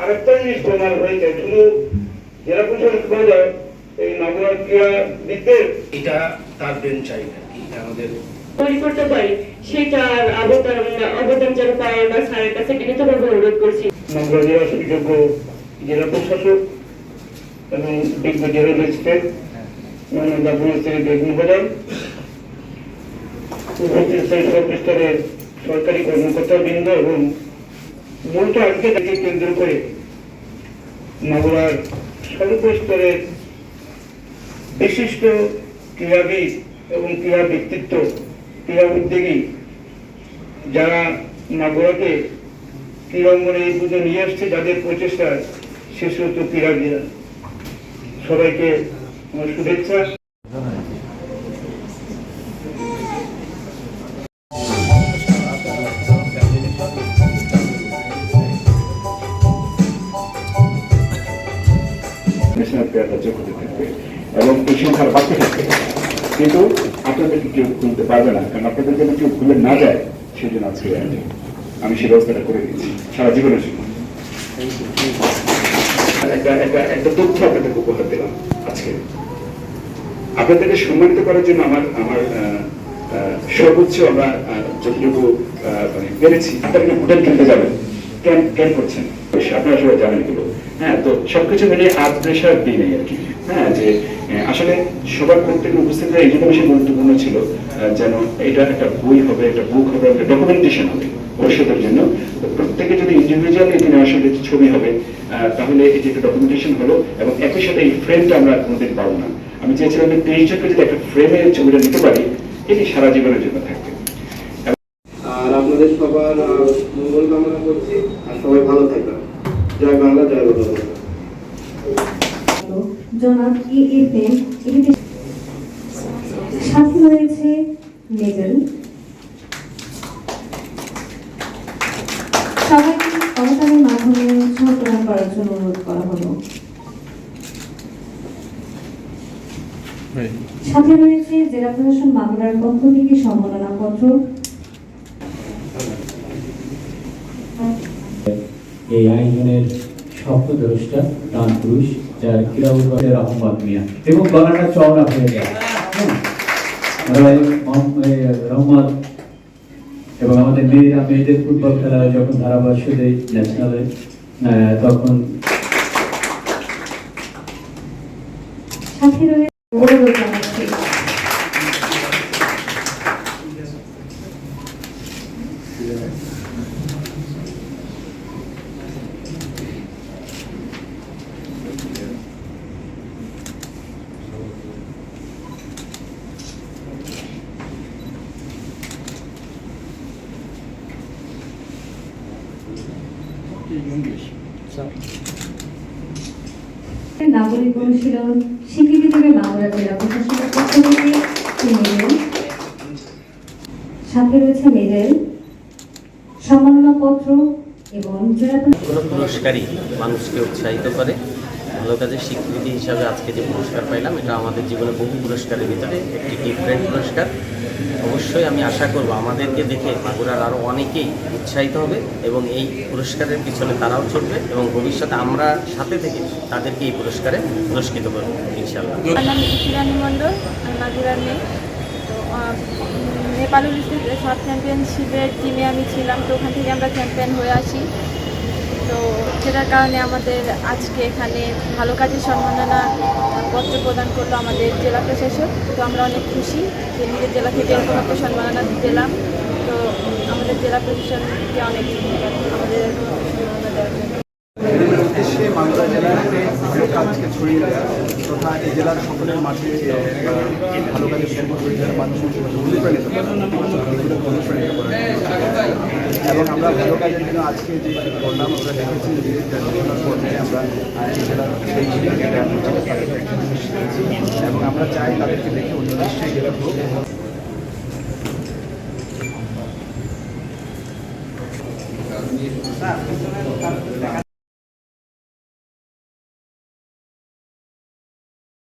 আরেকটা জিনিস প্রমাণ হয়েছে শুধু জেলা এই নগর এটা তার ব্রেন চাইল্ড আর কি আমাদের তৈরি করতে পারি। সেটার অবদান অবদান যেন পায় আমরা স্যারের কাছে বিনীতভাবে অনুরোধ করছি। নগর জেলা সুযোগ্য জেলা প্রশাসক এবং বিজ্ঞ জেলা ম্যাজিস্ট্রেট মাননীয় ডাব্লিউ বেগুন প্রধান উপস্থিত সরকারি কর্মকর্তা বৃন্দ এবং মূলত আজকে কেন্দ্র করে নগরার সর্বস্তরের বিশিষ্ট ক্রীড়াবিদ এবং ক্রীড়া ব্যক্তিত্ব, ক্রীড়া উদ্যোগী যারা নগরকে ক্রীড়াঙ্গনে এই পুজো নিয়ে আসছে যাদের প্রচেষ্টায় শেষত ক্রীড়াবিদরা। সবাইকে আমার শুভেচ্ছা। প্লেয়ারটা থাকবে এবং এই বাড়তে থাকবে। কিন্তু আপনাদেরকে কেউ খুলতে পারবে না, কারণ আপনাদের যেন কেউ খুলে না যায় সেই জন্য আজকে আমি সেই ব্যবস্থাটা করে দিচ্ছি সারা জীবনের জন্য। উপহার আপনাদেরকে সম্মানিত করার জন্য আমার আমার সর্বোচ্চ আমরা যতটুকু মানে পেরেছি আপনারা ভুটান খেলতে যাবেন। কেন কেন করছেন। আপনারা সবাই জানেন এগুলো। হ্যাঁ তো সবকিছু মিলিয়ে আজ প্রেশার দিই নেই আর কি। হ্যাঁ যে আসলে সবার প্রত্যেকের উপস্থিত এই জন্য বেশি গুরুত্বপূর্ণ ছিল যেন এটা একটা বই হবে, একটা বুক হবে, একটা ডকুমেন্টেশন হবে ভবিষ্যতের জন্য। প্রত্যেকে যদি ইন্ডিভিজুয়াল এখানে আসলে ছবি হবে তাহলে যে একটা ডকুমেন্টেশন হলো এবং একই সাথে এই ফ্রেমটা আমরা কোনোদিন পাবো না। আমি চেয়েছিলাম যে তেইশ জনকে যদি একটা ফ্রেমে ছবিটা নিতে পারি, এটি সারা জীবনের জন্য থাকবে। আর আপনাদের সবার মঙ্গল কামনা করছি, আর সবাই ভালো থাকবেন জয় বাংলা জয় বাংলা। জনাব সাথে রয়েছে মেডেল সবাইকে করতালের মাধ্যমে উৎসাহ প্রদান করার জন্য অনুরোধ করা হলো। সাথে রয়েছে জেলা প্রশাসন মামলার পক্ষ থেকে সম্মাননা পত্র। এই আয়োজনের স্বপ্নদ্রষ্টা প্রাণ পুরুষ, যার উদ্বোধনের রহমত মিয়া। এবং গলাটা চওড়া হয়ে যায় রহমত। এবং আমাদের মেয়েরা, মেয়েদের ফুটবল খেলা যখন ধারাভাষ্য দেয় ন্যাশনালে তখন সাথে রয়েছে অনুরোধ জানাচ্ছি নাগরিক অনুশীলন স্বীকৃতি দেবে মাগুরা জেলা প্রশাসনের পক্ষ থেকে সাথে রয়েছে মেডেল সম্মাননা পত্র এবং জেলা পুরস্কারই মানুষকে উৎসাহিত করে। ভালো কাজের স্বীকৃতি হিসাবে আজকে যে পুরস্কার পাইলাম, এটা আমাদের জীবনে বহু পুরস্কারের ভিতরে একটি ডিফারেন্ট পুরস্কার। অবশ্যই আমি আশা করব আমাদেরকে দেখে মাগুরার আরও অনেকেই উৎসাহিত হবে এবং এই পুরস্কারের পিছনে তারাও চলবে এবং ভবিষ্যতে আমরা সাথে থেকে তাদেরকে এই পুরস্কারে পুরস্কৃত করব ইনশাল্লাহ মণ্ডল নেপাল চ্যাম্পিয়নশিপের টিমে আমি ছিলাম, তো ওখান থেকে আমরা চ্যাম্পিয়ন হয়ে আসি। তো সেটার কারণে আমাদের আজকে এখানে ভালো কাজের সম্মাননা পত্র প্রদান করল আমাদের জেলা প্রশাসক। তো আমরা অনেক খুশি যে নিজের জেলা থেকে এরকম একটা সম্মাননা পেলাম। তো আমাদের জেলা প্রশাসনকে অনেক আমাদের সম্মাননা দেওয়ার জন্য। মালদা জেলার ভালো কাজকে ছড়িয়ে দেওয়া তথা এই জেলার সকলের ভালো কাজের মানুষের সাথে অনুপ্রাণিত আমরা ভালো কাজের জন্য আজকে যে করলাম আমরা দেখেছি পর্যায়ে আমরা এবং আমরা চাই তাদেরকে দেখে অন্য নিশ্চয়ই জেলার হোক